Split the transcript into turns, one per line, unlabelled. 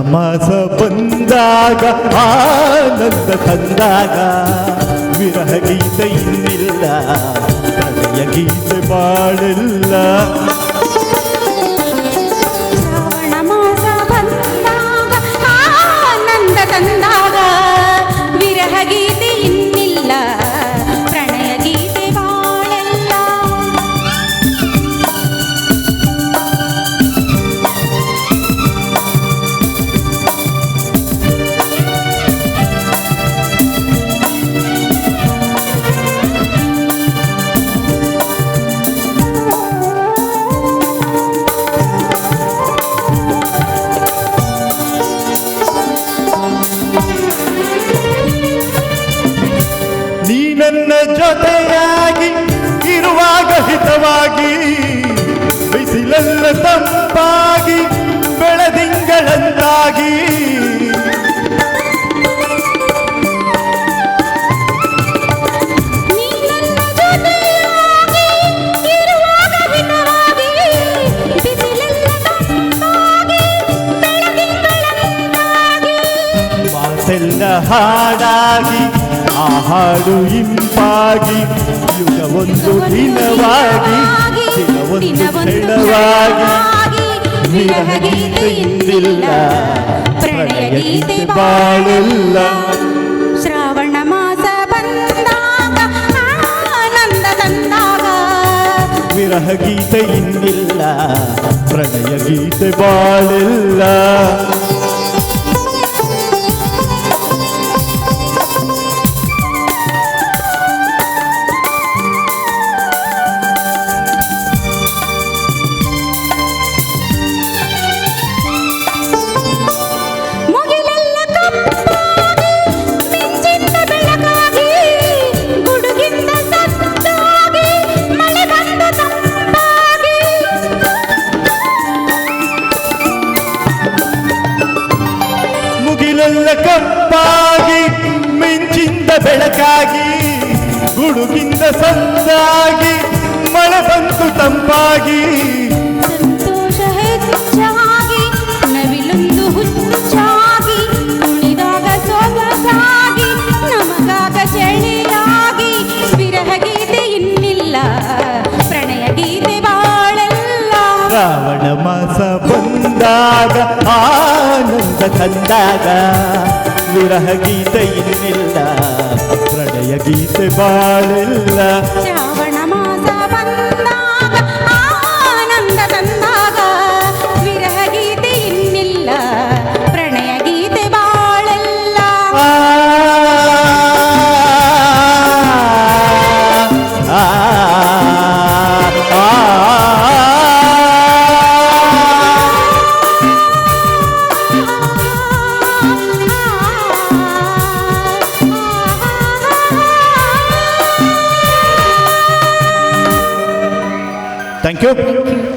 ಮಾಸ ಬಂದಾಗ ಆನಂದ ತಂದಾಗ. ವಿರಹ ಗೀತೆ ಇನ್ನಿಲ್ಲ ಪ್ರಣಯ ಗೀತೆ ಬಾಳಿಲ್ಲ. ನನ್ನ ಜೊತೆಯಾಗಿ ಇರುವಾಗ ಹಿತವಾಗಿ ಬಿಸಿಲೆಲ್ಲ ತಂಪಾಗಿ ಬೆಳದಿಂಗಳಂತಾಗಿ
ನೀ ನನ್ನ ಜೊತೆಯಾಗಿ ಇರುವಾಗ ಹಿತವಾಗಿ ಬಿಸಿಲೆಲ್ಲ ತಂಪಾಗಿ ಬೆಳದಿಂಗಳಂತಾಗಿ
ಮಾತೆಲ್ಲ ಹಾಡಾಗಿ ಆ ಹಾಡು ಇಂಪಾಗಿ ಯುಗ ಒಂದು ದಿನವಾಗಿ ದಿನವೊಂದು ಕ್ಷಣವಾಗಿ. ವಿರಹ ಗೀತೆ ಇಂದಿಲ್ಲ ಪ್ರಣಯ ಗೀತೆ ಬಾಳಿಲ್ಲ.
ಶ್ರಾವಣ ಮಾಸ ಬಂದಾಗ ಆನಂದ ತಂದಾಗ.
ವಿರಹ ಗೀತೆ ಇಂದಿಲ್ಲ ಪ್ರಣಯ ಗೀತೆ ಬಾಳಿಲ್ಲ.
ಕಪ್ಪಾಗಿ
ಮಿಂಚಿಂದ ಬೆಳಕಾಗಿ ಗುಡುಗಿಂದ ಸಂದಾಗಿ ಮಳೆ ಬಂತು ತಂಪಾಗಿ. ಶ್ರಾವಣ ಮಾಸ ಬಂದಾಗ ಆನಂದ ತಂದಾಗ ವಿರಹ ಗೀತೆ ಇನ್ನಿಲ್ಲ ಪ್ರಣಯ ಗೀತೆ ಬಾಳಿಲ್ಲ Thank you.